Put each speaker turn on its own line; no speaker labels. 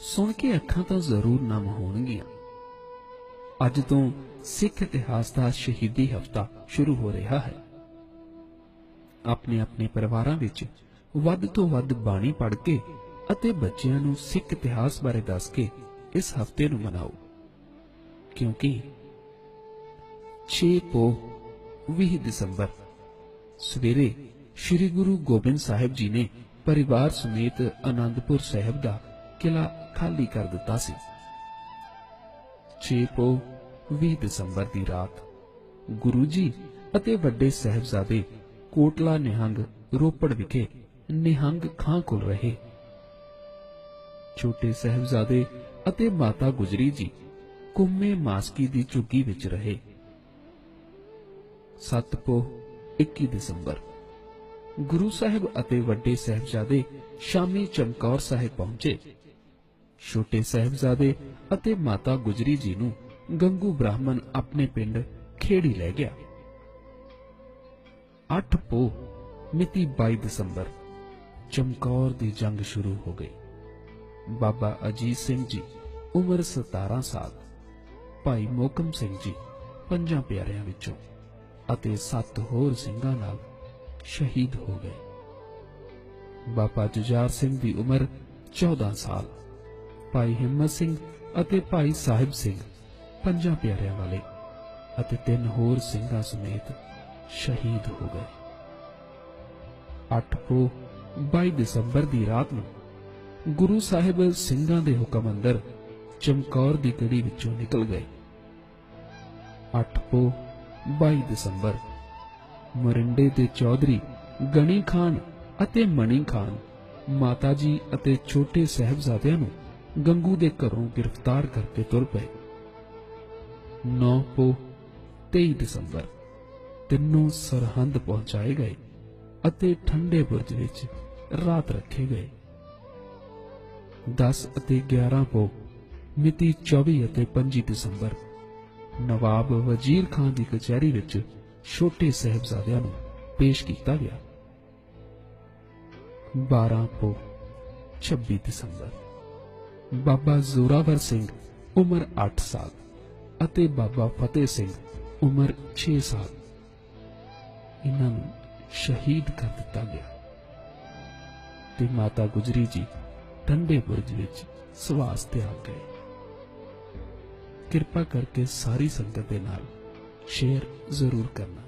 ਸੁਣ ਕੇ ਅੱਖਾਂ ਤਾਂ ਜ਼ਰੂਰ ਨਮ ਹੋਣਗੀਆਂ। ਅੱਜ ਤੋਂ ਸਿੱਖ ਇਤਿਹਾਸ ਦਾ ਸ਼ਹੀਦੀ ਹਫਤਾ ਸ਼ੁਰੂ ਹੋ ਰਿਹਾ ਹੈ। ਆਪਣੇ ਆਪਣੇ ਪਰਿਵਾਰਾਂ ਵਿੱਚ ਵੱਧ ਤੋਂ ਵੱਧ ਬਾਣੀ ਪੜ੍ਹ ਕੇ ਅਤੇ ਬੱਚਿਆਂ ਨੂੰ ਸਿੱਖ ਇਤਿਹਾਸ ਬਾਰੇ ਦੱਸ ਕੇ ਇਸ ਹਫ਼ਤੇ ਨੂੰ ਮਨਾਓ। ਕਿਉਂਕਿ 6 ਪੋ 20 ਦਸੰਬਰ, ਸਵੇਰੇ ਸ੍ਰੀ ਗੁਰੂ ਗੋਬਿੰਦ ਸਾਹਿਬ ਜੀ ਨੇ ਪਰਿਵਾਰ ਸਮੇਤ ਆਨੰਦਪੁਰ ਸਾਹਿਬ ਦਾ ਕਿਲਾ ਖਾਲੀ ਕਰ ਦਿੱਤਾ ਸੀ। 6 ਪੋ 20 ਦਸੰਬਰ ਦੀ ਰਾਤ ਗੁਰੂ ਜੀ ਅਤੇ ਵੱਡੇ ਸਾਹਿਬਜ਼ਾਦੇ ਕੋਟਲਾ ਨਿਹੰਗ ਰੋਪੜ ਵਿਖੇ ਨਿਹੰਗ ਖਾਂ ਕੋਲ ਰਹੇ। ਛੋਟੇ ਸਾਹਿਬਜ਼ਾਦੇ ਅਤੇ ਮਾਤਾ ਗੁਜਰੀ ਜੀ ਕੁੰਮੇ ਮਾਸਕੀ ਦੀ ਝੁੱਗੀ ਵਿੱਚ ਰਹੇ। 7 ਪੋ 21 ਦਸੰਬਰ ਗੁਰੂ ਸਾਹਿਬ ਅਤੇ ਵੱਡੇ ਸਾਹਿਬਜ਼ਾਦੇ ਸ਼ਾਮੀ ਚਮਕੌਰ ਸਾਹਿਬ ਪਹੁੰਚੇ। ਛੋਟੇ ਸਾਹਿਬਜ਼ਾਦੇ ਅਤੇ ਮਾਤਾ ਗੁਜਰੀ ਜੀ ਨੂੰ ਗੰਗੂ ਬ੍ਰਾਹਮਣ ਆਪਣੇ ਪਿੰਡ ਖੇੜੀ ਲੈ ਗਿਆ। 8 ਪੋ ਮਿਤੀ 22 ਦਸੰਬਰ ਚਮਕੌਰ ਦੀ ਜੰਗ ਸ਼ੁਰੂ ਹੋ ਗਈ। ਬਾਬਾ ਅਜੀਤ ਸਿੰਘ ਜੀ ਉਮਰ 17 ਸਾਲ, ਭਾਈ ਮੋਕਮ ਸਿੰਘ ਜੀ ਪੰਜਾਂ ਪਿਆਰਿਆਂ ਵਿੱਚੋਂ ਅਤੇ ਸੱਤ ਹੋਰ ਸਿੰਘਾਂ ਨਾਲ ਸ਼ਹੀਦ ਹੋ ਗਏ। ਬਾਬਾ ਜੁਝਾਰ ਸਿੰਘ ਦੀ ਉਮਰ 14 ਸਾਲ ਭਾਈ ਹਿੰਮਤ ਸਿੰਘ ਅਤੇ ਭਾਈ ਸਾਹਿਬ ਸਿੰਘ, ਪੰਜਾਂ ਪਿਆਰਿਆਂ ਵਾਲੇ ਅਤੇ ਤਿੰਨ ਹੋਰ ਸਿੰਘਾਂ ਸਮੇਤ ਸ਼ਹੀਦ ਹੋ ਗਏ। 8 ਪੋ 22 ਦਸੰਬਰ ਦੀ ਰਾਤ ਨੂੰ ਗੁਰੂ ਸਾਹਿਬ ਸਿੰਘਾਂ ਦੇ ਹੁਕਮ ਅੰਦਰ ਚਮਕੌਰ ਦੀ ਗੜੀ ਵਿੱਚੋਂ ਨਿਕਲ ਗਏ। 8 ਪੋ 22 ਦਸੰਬਰ, ਮਰਿੰਡੇ ਦੇ ਚੌਧਰੀ ਗਣੀ ਖਾਨ ਅਤੇ ਮਣੀ ਖਾਨ, ਮਾਤਾ ਜੀ ਅਤੇ ਛੋਟੇ ਸਾਹਿਬਜ਼ਾਦਿਆਂ ਨੂੰ ਗੰਗੂ ਦੇ ਘਰੋਂ ਗ੍ਰਿਫਤਾਰ ਕਰਕੇ ਤੁਰ ਪਏ। 9 ਪੋ 23 ਦਸੰਬਰ ਤਿੰਨੋਂ ਸਰਹੰਦ ਪਹੁੰਚਾਏ ਗਏ ਅਤੇ ਠੰਡੇ ਬੁਰਜ ਵਿੱਚ ਰਾਤ ਰੱਖੇ ਗਏ। 10 ਅਤੇ 11 ਪੋ ਮਿਤੀ 24 ਅਤੇ 25 ਦਸੰਬਰ ਨਵਾਬ ਵਜ਼ੀਰ ਖਾਨ ਦੀ ਕਚਹਿਰੀ ਵਿੱਚ ਛੋਟੇ ਸਾਹਿਬਜ਼ਾਦਿਆਂ ਨੂੰ ਪੇਸ਼ ਕੀਤਾ ਗਿਆ। 12 ਪੋ 26 ਦਸੰਬਰ ਬਾਬਾ ਜ਼ੋਰਾਵਰ ਸਿੰਘ, ਉਮਰ 8 ਸਾਲ ਅਤੇ ਬਾਬਾ ਫਤਿਹ ਸਿੰਘ, ਉਮਰ 6 ਸਾਲ। ਇਹਨਾਂ ਨੂੰ ਸ਼ਹੀਦ ਕਰ ਦਿੱਤਾ ਗਿਆ। ਤੇ ਮਾਤਾ ਗੁਜਰੀ ਜੀ ਠੰਡੇ ਬੁਰਜ ਵਿੱਚ ਸਵਾਸ ਤਿਆਗ ਗਏ। ਕਿਰਪਾ ਕਰਕੇ ਸਾਰੀ ਸੰਗਤ ਦੇ ਨਾਲ ਸ਼ੇਅਰ ਜ਼ਰੂਰ ਕਰਨਾ।